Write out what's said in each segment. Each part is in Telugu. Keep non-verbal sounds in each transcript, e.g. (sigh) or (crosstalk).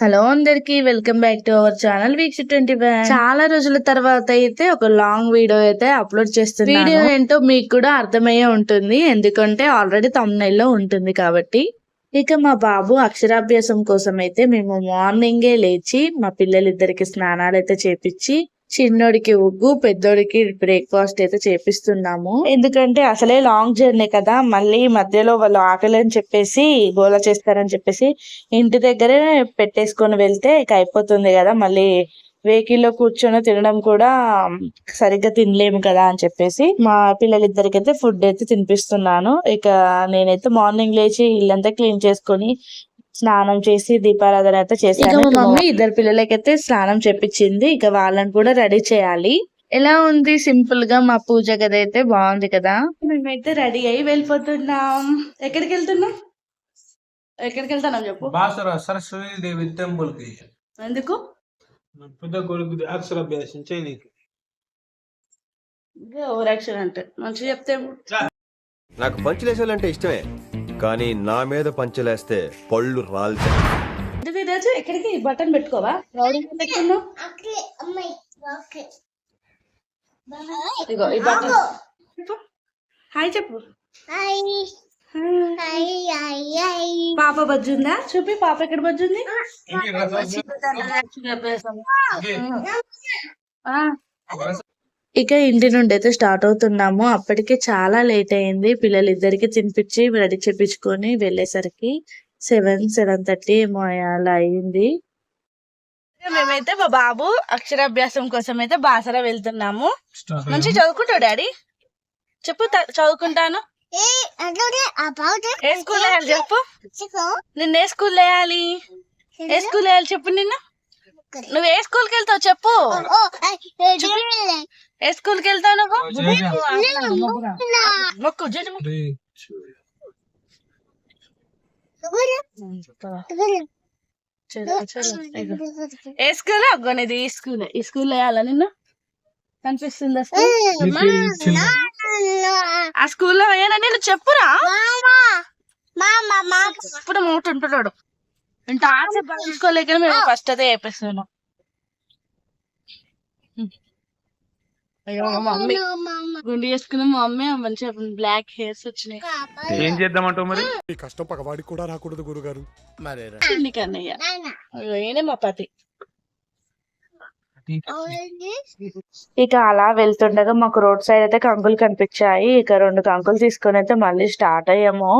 హలో అందరికి welcome back to our channel weeks twenty చాలా రోజుల తర్వాత అయితే ఒక లాంగ్ వీడియో అయితే అప్లోడ్ చేస్తున్నాను. వీడియో ఏంటో మీకు కూడా అర్థమయ్యే ఉంటుంది. ఎందుకంటే ఆల్రెడీ తమ్నైల్లో ఉంటుంది కాబట్టి. ఇక మా బాబు అక్షరాభ్యాసం కోసం అయితే మేము మార్నింగే లేచి మా పిల్లలిద్దరికి స్నానాలు అయితే చేపించి చిన్నోడికి ఉగ్గు పెద్దోడికి బ్రేక్ఫాస్ట్ అయితే చేపిస్తున్నాము. ఎందుకంటే అసలే లాంగ్ జర్నీ కదా మళ్ళీ మధ్యలో వాళ్ళు ఆకలి అని చెప్పేసి గోల చేస్తారని చెప్పేసి ఇంటి దగ్గరే పెట్టేసుకొని వెళ్తే ఇక అయిపోతుంది కదా మళ్ళీ వెహికల్లో కూర్చొని తినడం కూడా సరిగ్గా తినలేము కదా అని చెప్పేసి మా పిల్లలిద్దరికైతే ఫుడ్ అయితే తినిపిస్తున్నాను. ఇక నేనైతే మార్నింగ్ లేచి ఇల్లంతా క్లీన్ చేసుకొని స్నానం చేసి దీపారాధన అయితే చేశాను. మా మమ్మీ ఇద్దరు పిల్లలకైతే స్నానం చేపించింది ఇక వాళ్ళని కూడా రెడీ చేయాలి. ఎలా ఉంది సింపుల్గా మా పూజ గది అయితే బాగుంది కదా? మేమైతే రెడీ అయ్యి వెళ్ళిపోతున్నాం. ఎక్కడికి వెళ్తున్నాం? ఎక్కడికి వెళ్తున్నాం చెప్పు? బాసర సరస్వతి దేవి టెంపుల్కి ఎందుకు? పెద్ద కొడుకు అక్షరాభ్యాసం చేయనీకి. ఓవర్ యాక్షన్ అంటే మంచిగా చెప్తే నాకు పంచులేసాలంటే ఇష్టమే. కానీ నా మీద పంచలేస్తే పళ్ళు రాలుతాయి అంటే ఎక్కడికి? బటన్ పెట్టుకోవా? రౌడీ పెట్టుకున్నావు ఇగో ఈ బటన్. చెప్పు. హాయ్ చెప్పు. పాప బజ్జుందా? చూపి పాప ఎక్కడ బజ్జుంది? ఆ. ఇక ఇంటి నుండి అయితే స్టార్ట్ అవుతున్నాము. అప్పటికే చాలా లేట్ అయింది. పిల్లలిద్దరికి తినిపించి రెడీ చేపించుకొని వెళ్ళేసరికి సెవెన్ సెవెన్ థర్టీ ఏమో అలా అయింది. మేమైతే మా బాబు అక్షరాభ్యాసం కోసం అయితే బాసర వెళ్తున్నాము. మంచి చదువుకుంటావు డాడీ? చెప్పు చదువుకుంటాను. ఏ స్కూల్ వేయాలి చెప్పు? నిన్న ఏ స్కూల్ వేయాలి? ఏ స్కూల్ వేయాలి చెప్పు నిన్ను? నువ్వు ఏ స్కూల్కి వెళ్తావు చెప్పు. ఏ స్కూల్కి వెళ్తావు నువ్వు? మొక్కు. ఏ స్కూల్? అగ్గోనిది ఈ స్కూల్. ఈ స్కూల్ వేయాలా నిన్ను? కనిపిస్తుందా స్కూల్? ఆ స్కూల్లో నేను చెప్పురా. ఇప్పుడు మూట ఉంటున్నాడు. పట్టించుకోలేక మేము ఫస్ట్ అదే అయ్యో మా మమ్మీ గుండు చేసుకున్న మా మమ్మీ మంచిగా బ్లాక్ హెయిర్స్ వచ్చినాయి. ఏం చేద్దామంటావు మరి? ఈ కష్టం పగవాడికి కూడా రాకూడదు గురుగారు. చిన్ని కన్నయ్య అయ్యో ఈయనే మా పతి. (laughs) ఇక అలా వెళ్తుండగా మాకు రోడ్ సైడ్ అయితే కంకులు కనిపించాయి. ఇక రెండు కంకులు తీసుకొని అయితే మళ్ళీ స్టార్ట్ అయ్యాము.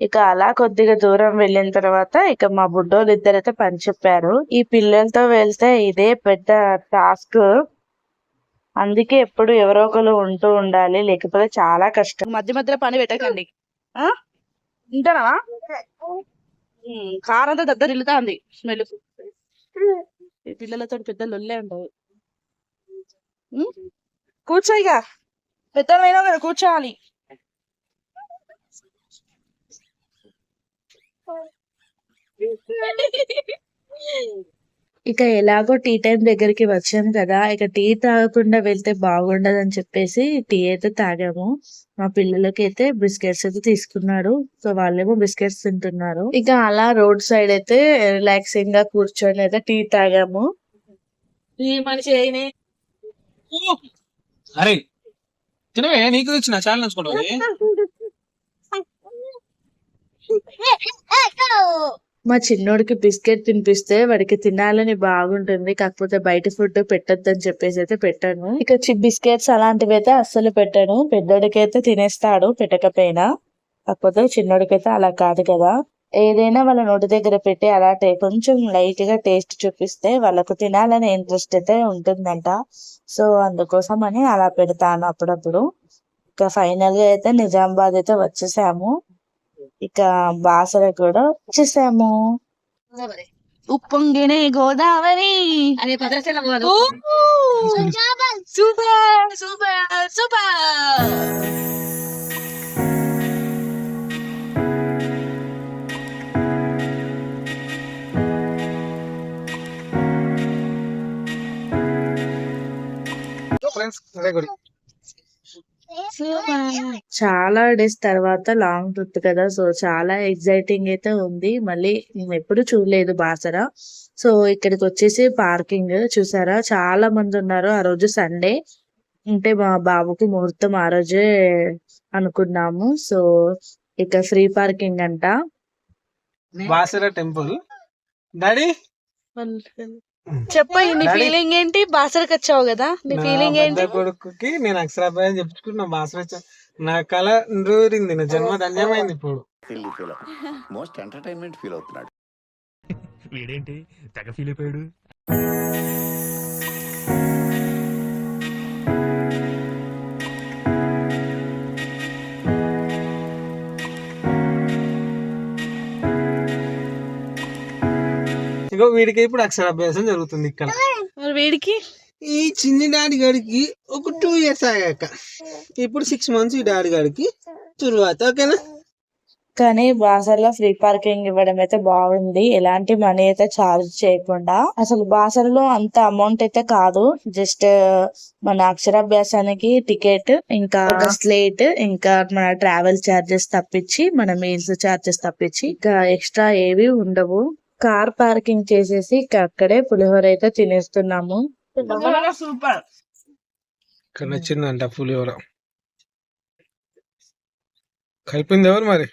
ఇక అలా కొద్దిగా దూరం వెళ్ళిన తర్వాత ఇక మా బుడ్డోళ్ళు ఇద్దరైతే పని చెప్పారు. ఈ పిల్లలతో వెళ్తే ఇదే పెద్ద టాస్క్. అందుకే ఎప్పుడు ఎవరో ఒకరు ఉంటూ ఉండాలి. లేకపోతే చాలా కష్టం. మధ్య మధ్యలో పని పెట్టకండి. ఆ? వింటానా కారంతా దగ్గర ఇల్లుతాంది స్మెల్. ఈ పిల్లలతో పెద్ద లొల్లే ఉండవు. ఉం? కూర్చో ఇక పెద్దమైనా కదా కూర్చోవాలి. (laughs) (laughs) ఇక ఎలాగో టీ టైం దగ్గరికి వచ్చాం కదా ఇక టీ తాగకుండా వెళ్తే బాగుండదు అని చెప్పేసి టీ అయితే తాగాము. మా పిల్లలకి అయితే బిస్కెట్స్ అయితే తీసుకున్నారు. సో వాళ్ళేమో బిస్కెట్స్ తింటున్నారు. ఇక అలా రోడ్ సైడ్ అయితే రిలాక్సింగ్గా కూర్చొని అయితే టీ తాగాము. ఈ మనిషి అయినే? అరే తినవే నీకు చాలా నచ్చుకుంటావు (laughs) మా చిన్నోడికి బిస్కెట్ తినిపిస్తే వాడికి తినాలని బాగుంటుంది. కాకపోతే బయట ఫుడ్ పెట్టొద్దని చెప్పేసి అయితే పెట్టాను. ఇక చి- బిస్కెట్స్ అలాంటివి అయితే అస్సలు పెట్టాను. పెద్దోడికైతే తినేస్తాడు పెట్టకపోయినా. కాకపోతే చిన్నోడికైతే అలా కాదు కదా. ఏదైనా వాళ్ళ నోటి దగ్గర పెట్టి అలా కొంచెం లైట్గా టేస్ట్ చూపిస్తే వాళ్ళకు తినాలనే ఇంట్రెస్ట్ అయితే ఉంటుందంట. సో అందుకోసం అని అలా పెడతాను అప్పుడప్పుడు. ఇక ఫైనల్గా అయితే నిజామాబాద్ అయితే వచ్చేసాము. ఇక బాసర కూడా వచ్చేసాము ఉప్పొంగినే గోదావరి. అనే సూపర్! సూపర్ సూపర్ ఫ్రెండ్స్ అదే గుడి చాలా డేస్ తర్వాత లాంగ్ ట్రిప్ కదా సో చాలా ఎక్సైటింగ్ అయితే ఉంది. మళ్ళీ మేము ఎప్పుడు చూడలేదు బాసర. సో ఇక్కడికి వచ్చేసి పార్కింగ్ చూసారా? చాలా మంది ఉన్నారు ఆ రోజు సండే. అంటే మా బాబుకి ముహూర్తం ఆ రోజే అనుకున్నాము. సో ఇక ఫ్రీ పార్కింగ్ అంట. బాసర టెంపుల్. డాడీ? చెప్ప నీ. ఫీలింగ్ ఏంటి? బాసరకు వచ్చావు కదా. నీ ఫీలింగ్ ఏంటి? కొడుకుకి నేను అక్షరాభ్యాయ చెప్పుకుంటున్నా నా బాసర వచ్చా- నా కళ నెరవేరింది నా జన్మ ధన్యమైంది ఇప్పుడు. మోస్ట్ ఎంటర్టైన్మెంట్ ఫీల్ అవుతున్నాడు. వీడేంటి? తెగ ఫీల్ అయిపోయాడు. ఇగో వీడికి ఇప్పుడు అక్షరాభ్యాసం జరుగుతుంది ఇక్కడ. మరి వీడికి? ఈ చిన్ని డాడీ గారికి ఒక టూ ఇయర్స్ ఆగాక ఇప్పుడు సిక్స్ మంత్స్ ఈ డాడీ గారికి తరువాత ఓకేనా? కానీ బాసర్లో ఫ్రీ పార్కింగ్ ఇవ్వడం అయితే బాగుంది. ఎలాంటి మనీ అయితే ఛార్జ్ చేయకుండా. అసలు బాసర్లో అంత అమౌంట్ అయితే కాదు. జస్ట్ మన అక్షరాభ్యాసానికి టికెట్ ఇంకా ఒక స్లేట్ ఇంకా మన ట్రావెల్ చార్జెస్ తప్పించి మన మీల్స్ చార్జెస్ తప్పించి ఇంకా ఎక్స్ట్రా ఏవి ఉండవు. కార్ పార్కింగ్ చేసేసి ఇక అక్కడే పులిహోర అయితే తినేస్తున్నాము. సూపర్. ఇక్కడ నచ్చిందంట పులిహోర. కలిపింది ఎవరు మరి?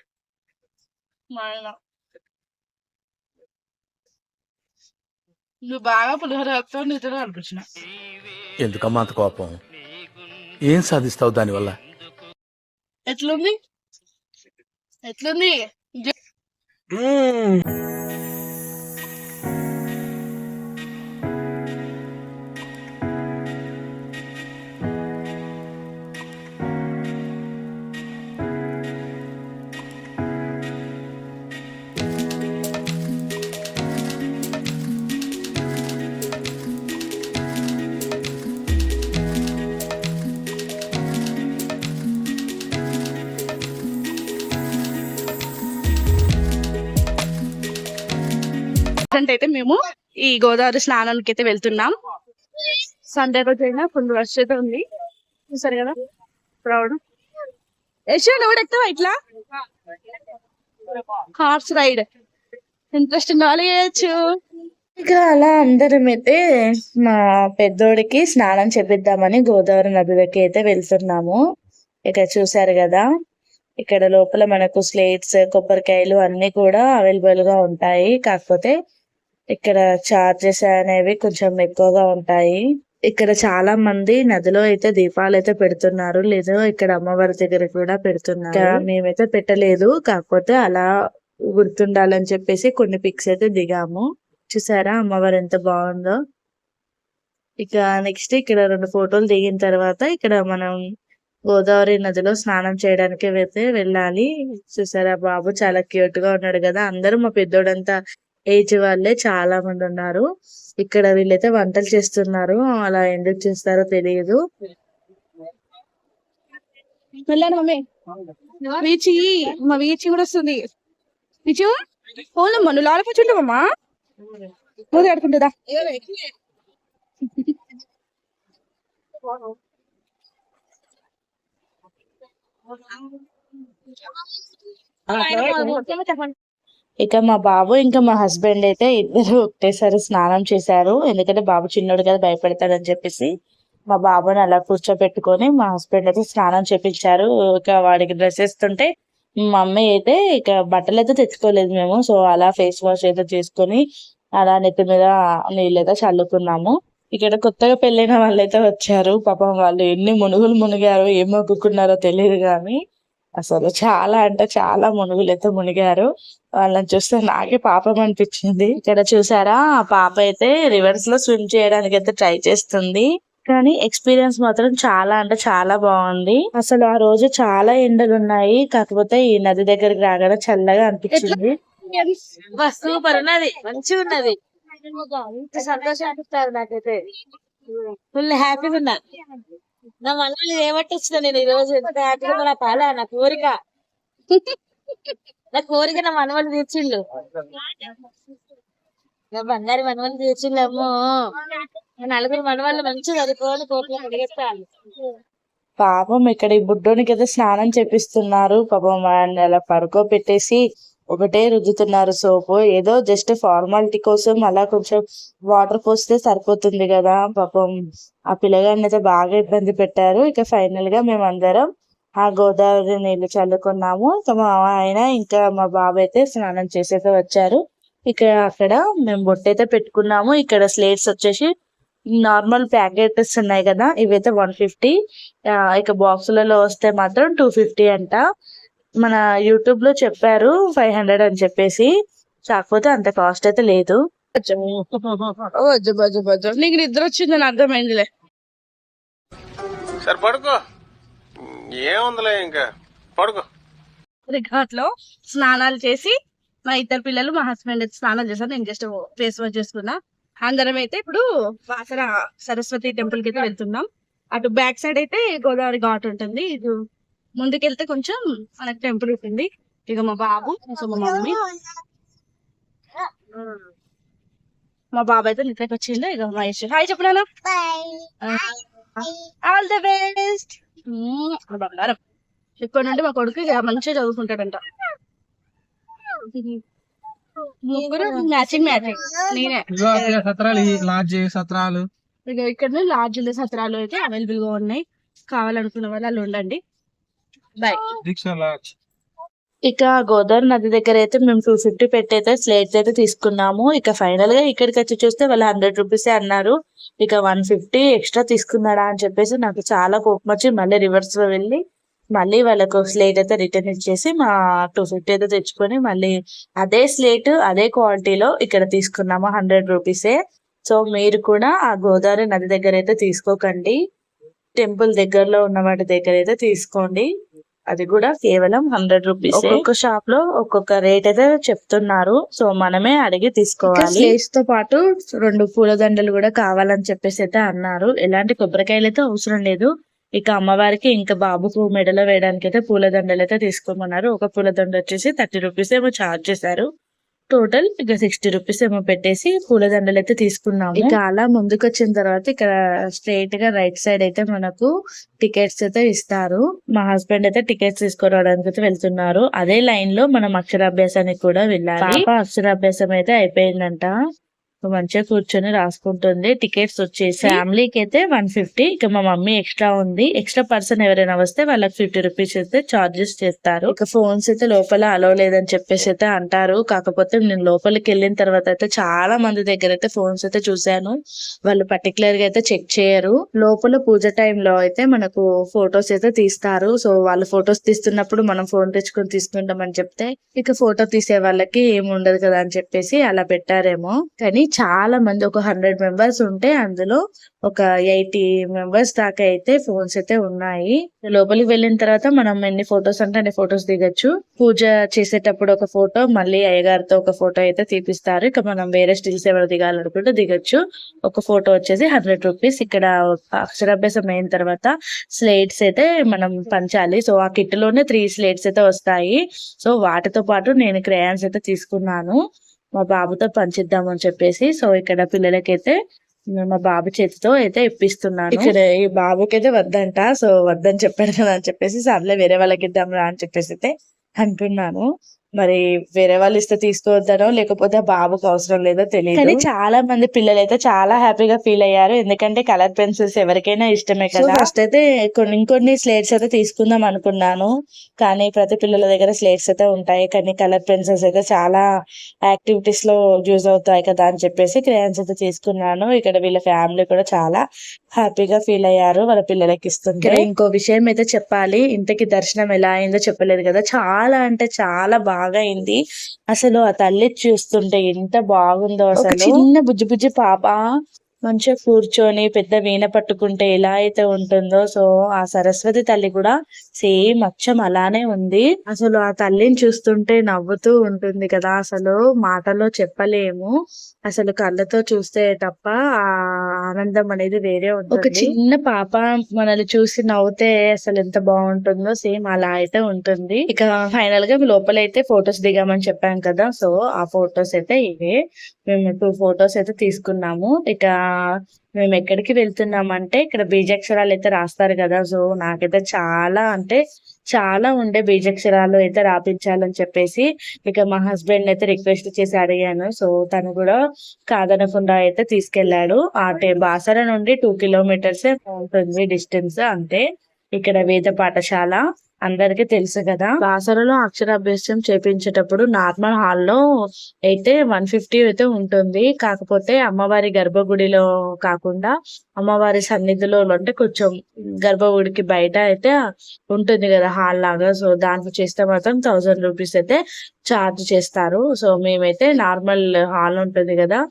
నువ్వు బాగా పులిహోర వేస్తావు నీతో అనిపించిన. ఎందుకమ్మా అంత కోపం? ఏం సాధిస్తావు దానివల్ల? ఎట్లుంది? ఎట్లుంది? అయితే మేము ఈ గోదావరి స్నానానికి అయితే వెళ్తున్నాం. సండే రోజు అయినా ఫుల్ రష్ అయితే ఉంది. చూసారు కదా? ప్రౌడ్ యశో నువ్వు ఎక్కువ ఇట్లా? హార్స్ రైడ్ ఇంట్రెస్ట్ చేయొచ్చు ఇక అలా అందరం అయితే మా పెద్దోడికి స్నానం చేపిద్దామని గోదావరి నదిలోకి అయితే వెళ్తున్నాము. ఇక చూసారు కదా? ఇక్కడ లోపల మనకు స్లేట్స్ కొబ్బరికాయలు అన్ని కూడా అవైలబుల్గా ఉంటాయి. కాకపోతే ఇక్కడ చార్జెస్ అనేవి కొంచెం ఎక్కువగా ఉంటాయి. ఇక్కడ చాలా మంది నదిలో అయితే దీపాలు అయితే పెడుతున్నారు. లేదా ఇక్కడ అమ్మవారి దగ్గర కూడా పెడుతున్నారు. మేమైతే పెట్టలేదు. కాకపోతే అలా గుర్తుండాలని చెప్పేసి కొన్ని పిక్స్ అయితే దిగాము. చూసారా? అమ్మవారు ఎంత బాగుందో. ఇక నెక్స్ట్ ఇక్కడ రెండు ఫోటోలు దిగిన తర్వాత ఇక్కడ మనం గోదావరి నదిలో స్నానం చేయడానికి అయితే వెళ్ళాలి. చూసారా? బాబు చాలా క్యూట్గా ఉన్నాడు కదా. అందరూ మా పెద్దోడంతా ఏజ్ వాళ్ళే చాలా మంది ఉన్నారు. ఇక్కడ వీళ్ళైతే వంటలు చేస్తున్నారు. అలా ఎందుకు చేస్తారో తెలియదు. వెళ్ళాను మమ్మీ. వీచి మా వీచి కూడా వస్తుంది. వీచు పోలమ్మా నువ్వు లాలపచ్చుంటావమ్మా నువ్వు ఆడుకుంటుందా ఇక మా బాబు ఇంకా మా హస్బెండ్ అయితే ఇద్దరు ఒకటేసారి స్నానం చేశారు. ఎందుకంటే బాబు చిన్నోడు కదా భయపడతాడని చెప్పేసి మా బాబుని అలా కూర్చోబెట్టుకొని మా హస్బెండ్ అయితే స్నానం చేపించారు. ఇక వాడికి డ్రెస్ వేస్తుంటే మా మమ్మీ అయితే ఇక బట్టలు అయితే తెచ్చుకోలేదు మేము. సో అలా ఫేస్ వాష్ అయితే చేసుకొని అలా నెత్తి మీద నీళ్ళైతే చల్లుకున్నాము. ఇక్కడ కొత్తగా పెళ్ళైన వాళ్ళైతే వచ్చారు. పాపం వాళ్ళు ఎన్ని మునుగులు మునిగారో ఏం మొక్కుకున్నారో తెలియదు కానీ అసలు చాలా అంటే చాలా మునుగులు అయితే మునిగారు. వాళ్ళని చూస్తే నాకే పాపం అనిపించింది. ఇక్కడ చూసారా? ఆ పాప అయితే రివర్స్లో స్విమ్ చేయడానికి అయితే ట్రై చేస్తుంది. కానీ ఎక్స్పీరియన్స్ మాత్రం చాలా అంటే చాలా బాగుంది. అసలు ఆ రోజు చాలా ఎండలు ఉన్నాయి. కాకపోతే ఈ నది దగ్గరికి రాగానే చల్లగా అనిపించింది. సూపర్ ఉన్నది. మంచిగా ఉన్నది. సంతోషం అనిపిస్తారు నాకైతే. ఫుల్ హ్యాపీగా ఉన్నా నా మనల్ని ఏమట్టి వచ్చిన నేను ఈ రోజు ఎంత హ్యాపీగా నా పాల నా కోరిక. నా కోరిక నా మనవలు తీర్చిండు. నా బంగారు మనవలు తీర్చిండు అమ్మో. నలుగురు మనవాళ్ళు మంచిగా చదువుకోని కోట్ల అడిగేస్తాను పాపం ఇక్కడ ఈ బుడ్డోనికి అయితే స్నానం చేపిస్తున్నారు. పాపం వాడిని అలా పడుకోబెట్టేసి ఒకటే రుద్దుతున్నారు సోపు. ఏదో జస్ట్ ఫార్మాలిటీ కోసం అలా కొంచెం వాటర్ పోస్తే సరిపోతుంది కదా. పాపం ఆ పిల్లగాడిని అయితే బాగా ఇబ్బంది పెట్టారు. ఇక ఫైనల్గా మేము అందరం ఆ గోదావరి నీళ్ళు చల్లుకున్నాము. ఇక మా ఆయన ఇంకా మా బాబు అయితే స్నానం చేసేక వచ్చారు. ఇక అక్కడ మేము బొట్టైతే పెట్టుకున్నాము. ఇక్కడ స్లేట్స్ వచ్చేసి నార్మల్ ప్యాకెట్స్ ఉన్నాయి కదా. ఇవైతే వన్ ఫిఫ్టీ ఇక బాక్సులలో వస్తే మాత్రం టూ ఫిఫ్టీ అంట. మన యూట్యూబ్లో చెప్పారు ఫైవ్ హండ్రెడ్ అని చెప్పేసి. కాకపోతే అంత కాస్ట్ అయితే లేదు. నీకు నిద్ర వచ్చిందని అర్థమైందిలే. సరే పడుకో. ఏముందిలే ఇంకా? పడుకో. స్నానాలు చేసి మా ఇద్దరు పిల్లలు మా హస్బెండ్ అయితే స్నానం చేశారు. నేను జస్ట్ ఫేస్ వాష్ చేసుకున్నా. అందరం అయితే ఇప్పుడు వాసన సరస్వతి టెంపుల్కి అయితే వెళ్తున్నాం. అటు బ్యాక్ సైడ్ అయితే గోదావరి ఘాట్ ఉంటుంది. ఇటు ముందుకెళ్తే కొంచెం మనకి టెంపుల్ ఉంటుంది. ఇక మా బాబు సో మా మమ్మీ. మా బాబు అయితే నిద్రకి వచ్చిండు. ఇక మహేష్ హాయ్ చెప్పనా ఆల్ ద బెస్ట్. బంగారం. ఇప్పటి నుండి మా కొడుకు ఇక మంచిగా చదువుకుంటాడంట. ముగ్గురు మ్యాచింగ్ మ్యాచింగ్. నేనే. సత్రాలు లాడ్జ్ సత్రాలు. ఇక ఇక్కడ లాడ్జ్ల సత్రాలు అయితే అవైలబుల్గా ఉన్నాయి. కావాలనుకున్న వాళ్ళు అలా ఉండండి. లాడ్జ్ ఇక గోదావరి నది దగ్గర అయితే మేము టూ ఫిఫ్టీ పెట్టి అయితే స్లేట్స్ అయితే తీసుకున్నాము. ఇక ఫైనల్గా ఇక్కడికి వచ్చి చూస్తే వాళ్ళు హండ్రెడ్ రూపీస్ అన్నారు. ఇక వన్ ఫిఫ్టీ ఎక్స్ట్రా తీసుకున్నాడా అని చెప్పేసి నాకు చాలా కోపం వచ్చి మళ్ళీ రివర్స్లో వెళ్ళి మళ్ళీ వాళ్ళకు స్లేట్ అయితే రిటర్న్ ఇచ్చేసి మా టూ ఫిఫ్టీ అయితే తెచ్చుకొని మళ్ళీ అదే స్లేట్ అదే క్వాలిటీలో ఇక్కడ తీసుకున్నాము హండ్రెడ్ రూపీసే సో మీరు కూడా ఆ గోదావరి నది దగ్గర అయితే తీసుకోకండి. టెంపుల్ దగ్గరలో ఉన్న వాటి దగ్గర అయితే తీసుకోండి. అది కూడా కేవలం హండ్రెడ్ రూపీస్ ఒక్కొక్క షాప్లో ఒక్కొక్క రేట్ అయితే చెప్తున్నారు. సో మనమే అడిగి తీసుకోవాలి. స్లేట్స్తో పాటు రెండు పూలదండలు కూడా కావాలని చెప్పేసి అయితే అన్నారు. ఎలాంటి కొబ్బరికాయలు అయితే అవసరం లేదు. ఇక అమ్మవారికి ఇంకా బాబుకు మెడలో వేయడానికి అయితే పూలదండలు అయితే తీసుకోమన్నారు. ఒక పూలదండ వచ్చేసి థర్టీ రూపీస్ ఏమో చార్జ్ చేశారు. టోటల్ ఇక సిక్స్టీ రూపీస్ ఏమో పెట్టేసి పూలదండలు అయితే తీసుకున్నాము. ఇక అలా ముందుకు వచ్చిన తర్వాత ఇక్కడ స్ట్రైట్గా రైట్ సైడ్ అయితే మనకు టికెట్స్ అయితే ఇస్తారు. మా హస్బెండ్ అయితే టికెట్స్ తీసుకురావడానికి అయితే వెళ్తున్నారు. అదే లైన్లో మనం అక్షరాభ్యాసానికి కూడా వెళ్ళాలి. అక్షరాభ్యాసం అయితే అయిపోయిందంట. మంచిగా కూర్చొని రాసుకుంటుంది. టికెట్స్ వచ్చేసి ఫ్యామిలీకి అయితే వన్ ఫిఫ్టీ. ఇక మా మమ్మీ ఎక్స్ట్రా ఉంది. ఎక్స్ట్రా పర్సన్ ఎవరైనా వస్తే వాళ్ళకి ఫిఫ్టీ రూపీస్ అయితే చార్జెస్ చేస్తారు. ఇక ఫోన్స్ అయితే లోపల అలో లేదని చెప్పేసి అయితే అంటారు. కాకపోతే నేను లోపలికి వెళ్ళిన తర్వాత అయితే చాలా మంది దగ్గర అయితే ఫోన్స్ అయితే చూశాను. వాళ్ళు పర్టికులర్గా అయితే చెక్ చేయరు. లోపల పూజ టైంలో అయితే మనకు ఫొటోస్ అయితే తీస్తారు. సో వాళ్ళు ఫొటోస్ తీస్తున్నప్పుడు మనం ఫోన్ తెచ్చుకొని తీసుకుంటామని చెప్తే ఇక ఫోటో తీసే వాళ్ళకి ఏమి ఉండదు కదా అని చెప్పేసి అలా పెట్టారేమో. కానీ చాలా మంది ఒక హండ్రెడ్ మెంబర్స్ ఉంటే అందులో ఒక ఎయిటీ మెంబర్స్ దాకా అయితే ఫోన్స్ అయితే ఉన్నాయి. లోపలికి వెళ్ళిన తర్వాత మనం ఎన్ని ఫొటోస్ అంటే అన్ని ఫొటోస్ దిగచ్చు. పూజ చేసేటప్పుడు ఒక ఫోటో మళ్ళీ అయ్యగారితో ఒక ఫోటో అయితే తీపిస్తారు. ఇక మనం వేరే స్టిల్స్ ఎవరు దిగాలనుకుంటే దిగచ్చు. ఒక ఫోటో వచ్చేసి హండ్రెడ్ రూపీస్. ఇక్కడ అక్షరాభ్యాసం అయిన తర్వాత స్లేట్స్ అయితే మనం పంచాలి. సో ఆ కిట్లోనే త్రీ స్లేట్స్ అయితే వస్తాయి. సో వాటితో పాటు నేను క్రేయాన్స్ అయితే తీసుకున్నాను. మా బాబుతో పంచిద్దామని చెప్పేసి సో ఇక్కడ పిల్లలకైతే మా బాబు చేతితో అయితే ఇప్పిస్తున్నాను. ఇక్కడ ఈ బాబుకి అయితే వద్దంట సో వద్దని చెప్పాడు కదా అని చెప్పేసి సర్లే వేరే వాళ్ళకి ఇద్దాం రా అని చెప్పేసి అయితే అంటున్నాను. మరి వేరే వాళ్ళు ఇస్తే తీసుకోవద్దనో లేకపోతే బాబుకి అవసరం లేదో తెలియదు కానీ చాలా మంది పిల్లలు అయితే చాలా హ్యాపీగా ఫీల్ అయ్యారు. ఎందుకంటే కలర్ పెన్సిల్స్ ఎవరికైనా ఇష్టమే కదా. ఫస్ట్ అయితే కొన్ని ఇంకొన్ని స్లేట్స్ అయితే తీసుకుందాం అనుకున్నాను. కానీ ప్రతి పిల్లల దగ్గర స్లేట్స్ అయితే ఉంటాయి. కానీ కలర్ పెన్సిల్స్ అయితే చాలా యాక్టివిటీస్లో యూజ్ అవుతాయి కదా అని చెప్పేసి క్రేయాన్స్ అయితే తీసుకున్నాను. ఇక్కడ వీళ్ళ ఫ్యామిలీ కూడా చాలా హ్యాపీగా ఫీల్ అయ్యారు. వాళ్ళ పిల్లలకి ఇస్తుంది ఇంకో విషయం అయితే చెప్పాలి. ఇంటికి దర్శనం ఎలా అయిందో చెప్పలేదు కదా. చాలా అంటే చాలా బాగా అయింది అసలు ఆ తల్లి చూస్తుంటే ఎంత బాగుందో అసలు. చిన్న బుజ్జి బుజ్జి పాప మంచిగా కూర్చొని పెద్ద వీణ పట్టుకుంటే ఎలా అయితే ఉంటుందో సో ఆ సరస్వతి తల్లి కూడా సేమ్ అచ్చం అలానే ఉంది. అసలు ఆ తల్లిని చూస్తుంటే నవ్వుతూ ఉంటుంది కదా అసలు మాటలో చెప్పలేము. అసలు కళ్ళతో చూస్తే తప్ప ఆ ఆనందం అనేది వేరే ఉంటుంది. ఒక చిన్న పాప మనల్ని చూసి నవ్వుతే అసలు ఎంత బాగుంటుందో సేమ్ అలా అయితే ఉంటుంది. ఇక ఫైనల్గా లోపలైతే ఫొటోస్ దిగామని చెప్పాం కదా సో ఆ ఫొటోస్ అయితే ఇవే. మేము టూ ఫొటోస్ అయితే తీసుకున్నాము. ఇక మేము ఎక్కడికి వెళ్తున్నామంటే ఇక్కడ బీజాక్షరాలు అయితే రాస్తారు కదా. సో నాకైతే చాలా అంటే చాలా ఉండే బీజాక్షరాలు అయితే రాపించాలని చెప్పేసి ఇక మా హస్బెండ్ అయితే రిక్వెస్ట్ చేసి అడిగాను. సో తను కూడా కాదనకుండా అయితే తీసుకెళ్ళాడు అంటే బాసర నుండి టూ కిలోమీటర్స్ ఉంటుంది డిస్టెన్స్ అంతే ఇక్కడ వేద పాఠశాల. అందరికీ తెలుసు కదా. బాసరలో అక్షరాభ్యాసం చేపించేటప్పుడు నార్మల్ హాల్లో అయితే వన్ ఫిఫ్టీ అయితే ఉంటుంది. కాకపోతే అమ్మవారి గర్భగుడిలో కాకుండా అమ్మవారి సన్నిధిలో అంటే కొంచెం గర్భగుడికి బయట అయితే ఉంటుంది కదా హాల్ లాగా. సో దాంట్లో చేస్తే మాత్రం థౌజండ్ రూపీస్ అయితే ఛార్జ్ చేస్తారు. సో మేమైతే నార్మల్ హాల్ ఉంటుంది కదా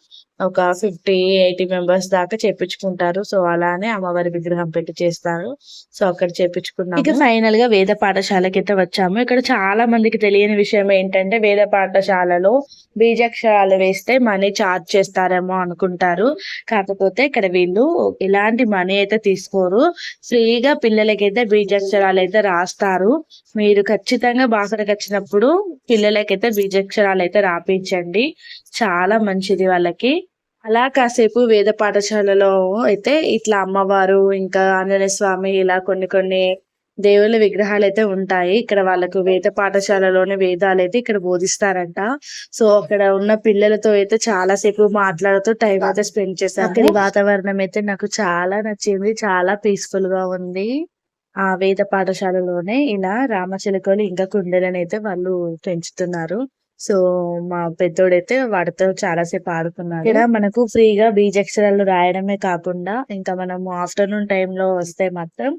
ఒక ఫిఫ్టీ ఎయిటీ మెంబర్స్ దాకా చేపించుకుంటారు. సో అలానే అమ్మవారి విగ్రహం పెట్టి చేస్తారు. సో అక్కడ చేపించుకున్నాం ఇక ఫైనల్గా వేద పాఠశాలకి అయితే వచ్చాము. ఇక్కడ చాలా మందికి తెలియని విషయం ఏంటంటే వేద పాఠశాలలో బీజాక్షరాలు వేస్తే మనీ ఛార్జ్ చేస్తారేమో అనుకుంటారు. కాకపోతే ఇక్కడ వీళ్ళు ఎలాంటి మనీ అయితే తీసుకోరు. ఫ్రీగా పిల్లలకైతే బీజాక్షరాలు అయితే రాస్తారు. మీరు ఖచ్చితంగా బాసరకు వచ్చినప్పుడు పిల్లలకి వాళ్ళకైతే బీజాక్షరాలు అయితే రాపించండి. చాలా మంచిది వాళ్ళకి. అలా కాసేపు వేద పాఠశాలలో అయితే ఇట్లా అమ్మవారు ఇంకా ఆంజనేయ స్వామి ఇలా కొన్ని కొన్ని దేవుళ్ళ విగ్రహాలు అయితే ఉంటాయి. ఇక్కడ వాళ్ళకు వేద పాఠశాలలోనే వేదాలు అయితే ఇక్కడ బోధిస్తారంట. సో అక్కడ ఉన్న పిల్లలతో అయితే చాలా సేపు మాట్లాడుతూ టైం అయితే స్పెండ్ చేస్తారు వాతావరణం అయితే నాకు చాలా నచ్చింది. చాలా పీస్ఫుల్గా ఉంది. ఆ వేద పాఠశాలలోనే ఇలా రామచిలుకలు ఇంకా కుండలను అయితే వాళ్ళు పెంచుతున్నారు. సో మా పెద్దోడైతే వాటితో చాలా సేపు ఆడుకున్నాడు. ఇక్కడ మనకు ఫ్రీగా బీజాక్షరాలు రాయడమే కాకుండా ఇంకా మనము ఆఫ్టర్నూన్లో వస్తే మాత్రం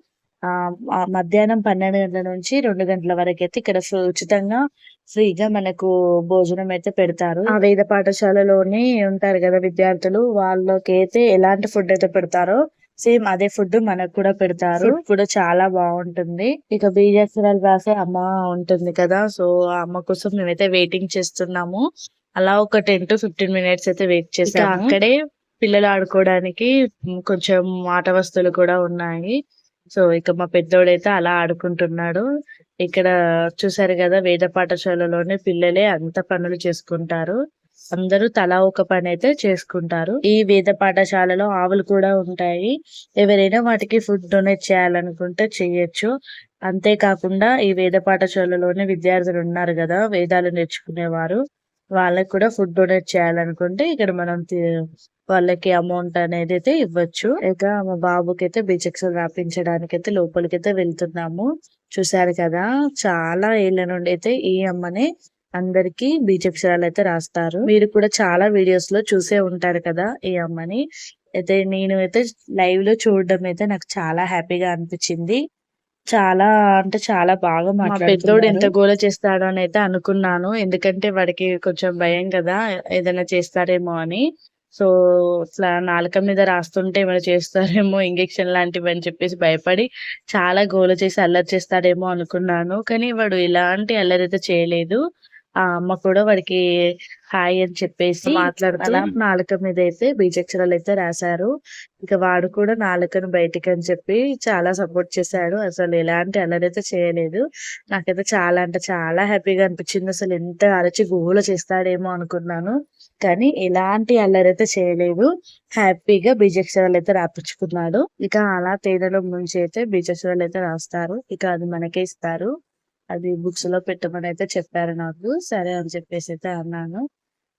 ఆ మధ్యాహ్నం పన్నెండు గంటల నుంచి రెండు గంటల వరకు అయితే ఇక్కడ ఉచితంగా ఫ్రీగా మనకు భోజనం అయితే పెడతారు. ఆ వేద పాఠశాలలోనే ఉంటారు కదా విద్యార్థులు. వాళ్ళకి అయితే ఎలాంటి ఫుడ్ అయితే పెడతారో సేమ్ అదే ఫుడ్ మనకు కూడా పెడతారు. కూడా చాలా బాగుంటుంది. ఇక బీజాక్షరాలు రాసే అమ్మ ఉంటుంది కదా సో ఆ అమ్మ కోసం మేమైతే వెయిటింగ్ చేస్తున్నాము. అలా ఒక టెన్ టు ఫిఫ్టీన్ మినిట్స్ అయితే వెయిట్ చేసాము అక్కడే పిల్లలు ఆడుకోవడానికి కొంచెం ఆట వస్తువులు కూడా ఉన్నాయి. సో ఇక మా పెద్దోడైతే అలా ఆడుకుంటున్నాడు. ఇక్కడ చూసారు కదా వేద పాఠశాలలోనే పిల్లలే అంత పనులు చేసుకుంటారు. అందరూ తలా ఒక పని అయితే చేసుకుంటారు. ఈ వేద పాఠశాలలో ఆవులు కూడా ఉంటాయి. ఎవరైనా వాటికి ఫుడ్ డొనేట్ చేయాలనుకుంటే చేయొచ్చు. అంతేకాకుండా ఈ వేద పాఠశాలలోనే విద్యార్థులు ఉన్నారు కదా వేదాలు నేర్చుకునేవారు. వాళ్ళకి కూడా ఫుడ్ డొనేట్ చేయాలనుకుంటే ఇక్కడ మనం వాళ్ళకి అమౌంట్ అనేది అయితే ఇవ్వచ్చు. ఇక మా బాబుకి అయితే బీచెక్స్ రాపించడానికి అయితే లోపలికి అయితే వెళ్తున్నాము. చూసారు కదా చాలా ఏళ్ళ నుండి అయితే ఈ అమ్మని అందరికి బీజాక్షరాలు అయితే రాస్తారు. మీరు కూడా చాలా వీడియోస్లో చూసే ఉంటారు కదా ఈ అమ్మని. అయితే నేను అయితే లైవ్లో చూడడం అయితే నాకు చాలా హ్యాపీగా అనిపించింది. చాలా అంటే చాలా బాగా మా పెద్దోడు ఎంత గోల చేస్తాడో అని అయితే అనుకున్నాను. ఎందుకంటే వాడికి కొంచెం భయం కదా ఏదైనా చేస్తారేమో అని. సో ఇట్లా నాలుక మీద రాస్తుంటే ఏమైనా చేస్తారేమో ఇంజెక్షన్ లాంటివి అని చెప్పేసి భయపడి చాలా గోల చేసి అల్లరి చేస్తాడేమో అనుకున్నాను. కానీ వాడు ఎలాంటి అల్లరి అయితే చేయలేదు. ఆ అమ్మ కూడా వాడికి హాయ్ అని చెప్పేసి మాట్లాడుతూ నాలుక మీద అయితే బీజాక్షరాలు అయితే రాశారు. ఇక వాడు కూడా నాలుకను బయటికి అని చెప్పి చాలా సపోర్ట్ చేశాడు. అసలు ఎలాంటి అల్లరి అయితే చేయలేదు. నాకైతే చాలా అంటే చాలా హ్యాపీగా అనిపించింది. అసలు ఎంత అరచి గోల చేస్తాడేమో అనుకున్నాను. కానీ ఎలాంటి అల్లరి అయితే చేయలేదు. హ్యాపీగా బీజాక్షరాలు అయితే రాపించుకున్నాడు. ఇక అలా తేనెలో ముంచి అయితే బీజాక్షరాలు అయితే రాస్తారు. ఇక అది మనకే ఇస్తారు. అది బుక్స్లో పెట్టమని అయితే చెప్పారు నాకు. సరే అని చెప్పేసి అయితే అన్నాను.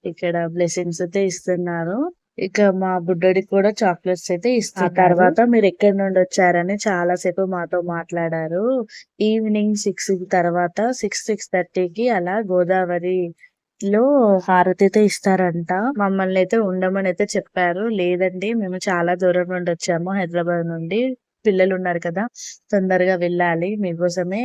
ఇక్కడ బ్లెస్సింగ్స్ అయితే ఇస్తున్నారు. ఇక మా బుడ్డడికి కూడా చాక్లెట్స్ అయితే ఇస్తారు తర్వాత మీరు ఎక్కడి నుండి వచ్చారని చాలా సేపు మాతో మాట్లాడారు. ఈవినింగ్ సిక్స్ తర్వాత సిక్స్ సిక్స్ థర్టీకి అలా గోదావరి లో హారతి అయితే ఇస్తారంట. మమ్మల్ని అయితే ఉండమని అయితే చెప్పారు. లేదండి మేము చాలా దూరం నుండి వచ్చాము హైదరాబాద్ నుండి. పిల్లలు ఉన్నారు కదా తొందరగా వెళ్ళాలి. మీకోసమే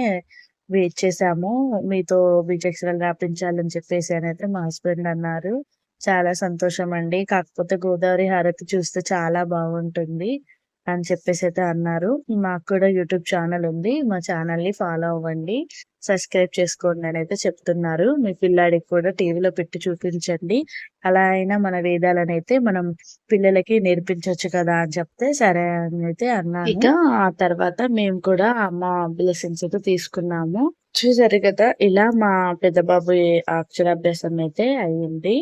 వెయిట్ చేసాము మీతో బీజాక్షరాలు రాపించాలని చెప్పేసి అని అయితే మా హస్బెండ్ అన్నారు. చాలా సంతోషం అండి కాకపోతే గోదావరి హారతి చూస్తే చాలా బాగుంటుంది. అని చెప్పేసి అయితే అన్నారు. మాకు కూడా యూట్యూబ్ ఛానల్ ఉంది. మా ఛానల్ని ఫాలో అవ్వండి. సబ్స్క్రైబ్ చేసుకోండి అని అయితే చెప్తున్నారు. మీ పిల్లాడికి కూడా టీవీలో పెట్టి చూపించండి. అలా అయినా మన వేదాలను అయితే మనం పిల్లలకి నేర్పించవచ్చు కదా అని చెప్తే సరే అని అయితే అన్నాను. ఇక ఆ తర్వాత మేము కూడా అమ్మ బ్లెస్సింగ్స్ అయితే తీసుకున్నాము. చూసారు కదా ఇలా మా పెద్ద బాబు అక్షరాభ్యాసం అయితే అయ్యింది.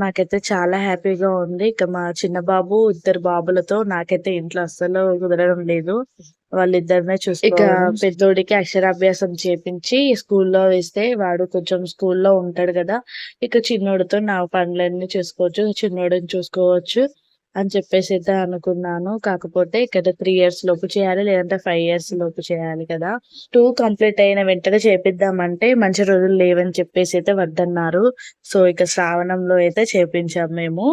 నాకైతే చాలా హ్యాపీగా ఉంది. ఇక మా చిన్న బాబు ఇద్దరు బాబులతో నాకైతే ఇంట్లో అస్సలు కుదరడం లేదు. వాళ్ళిద్దరినే చూసి ఇక పెద్దోడికి అక్షరాభ్యాసం చేపించి స్కూల్లో వేస్తే వాడు కొంచెం స్కూల్లో ఉంటాడు కదా ఇక చిన్నోడితో నా పనులన్నీ చూసుకోవచ్చు. చిన్నోడిని చూసుకోవచ్చు. అని చెప్పేసి అయితే అనుకున్నాను. కాకపోతే ఇక్కడ త్రీ ఇయర్స్ లోపు చేయాలి లేదంటే ఫైవ్ ఇయర్స్ లోపు చేయాలి కదా. టూ కంప్లీట్ అయిన వెంటనే చేపిద్దామంటే మంచి రోజులు లేవని చెప్పేసి అయితే వద్దన్నారు. సో ఇక శ్రావణంలో అయితే చేపించాం మేము.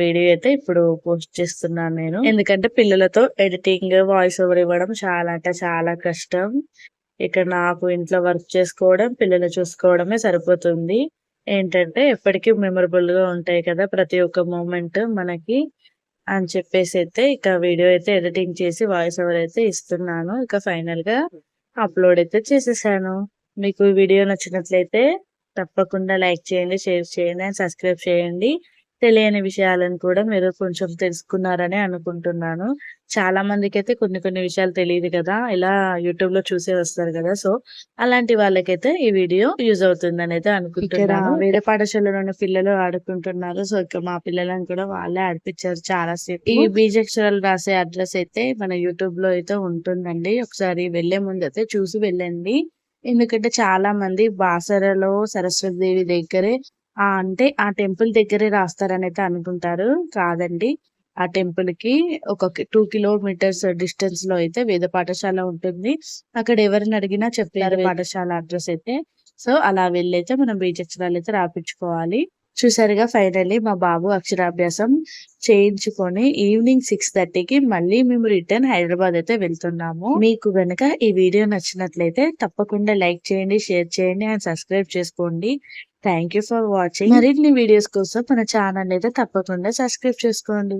వీడియో అయితే ఇప్పుడు పోస్ట్ చేస్తున్నాను నేను. ఎందుకంటే పిల్లలతో ఎడిటింగ్ వాయిస్ ఓవర్ ఇవ్వడం చాలా అంటే చాలా కష్టం. ఇక్కడ నాకు ఇంట్లో వర్క్ చేసుకోవడం పిల్లలు చూసుకోవడమే సరిపోతుంది. ఏంటంటే ఎప్పటికీ మెమరబుల్గా ఉంటాయి కదా ప్రతి ఒక్క మూమెంట్ మనకి అని చెప్పేసి అయితే ఇక వీడియో అయితే ఎడిటింగ్ చేసి వాయిస్ ఓవర్ అయితే ఇస్తున్నాను. ఇక ఫైనల్గా అప్లోడ్ అయితే చేసేసాను. మీకు ఈ వీడియో నచ్చినట్లయితే తప్పకుండా లైక్ చేయండి షేర్ చేయండి అండ్ సబ్స్క్రైబ్ చేయండి. తెలియని విషయాలను కూడా మీరు కొంచెం తెలుసుకున్నారని అనుకుంటున్నాను. చాలా మందికి అయితే కొన్ని కొన్ని విషయాలు తెలియదు కదా ఇలా యూట్యూబ్లో చూసే వస్తారు కదా. సో అలాంటి వాళ్ళకైతే ఈ వీడియో యూజ్ అవుతుందని అయితే అనుకుంటున్నాను. వేరే పాఠశాలలోని పిల్లలు ఆడుకుంటున్నారు. సో ఇక మా పిల్లలను కూడా వాళ్ళే ఆడిపించారు చాలా సేపు. ఈ బీజక్షరాలు రాసే అడ్రస్ అయితే మన యూట్యూబ్లో అయితే ఉంటుందండి. ఒకసారి వెళ్ళే ముందు అయితే చూసి వెళ్ళండి. ఎందుకంటే చాలా మంది బాసరలో సరస్వతి దేవి దగ్గరే అంటే ఆ టెంపుల్ దగ్గరే రాస్తారని అయితే అనుకుంటారు. కాదండి. ఆ టెంపుల్కి ఒక టూ కిలోమీటర్స్ డిస్టెన్స్లో అయితే వేద పాఠశాల ఉంటుంది. అక్కడ ఎవరిని అడిగినా చెప్తారు పాఠశాల అడ్రస్ అయితే. సో అలా వెళ్ళైతే మనం బీజక్షరాలు అయితే రాపించుకోవాలి. చూసారుగా ఫైనల్లీ మా బాబు అక్షరాభ్యాసం చేయించుకొని ఈవినింగ్ సిక్స్ థర్టీకి మళ్ళీ మేము రిటర్న్ హైదరాబాద్ అయితే వెళ్తున్నాము. మీకు గనుక ఈ వీడియో నచ్చినట్లయితే తప్పకుండా లైక్ చేయండి షేర్ చేయండి అండ్ సబ్స్క్రైబ్ చేసుకోండి. థ్యాంక్ యూ ఫర్ వాచింగ్ మరిన్ని వీడియోస్ కోసం మన ఛానల్ అయితే తప్పకుండా సబ్స్క్రైబ్ చేసుకోండి.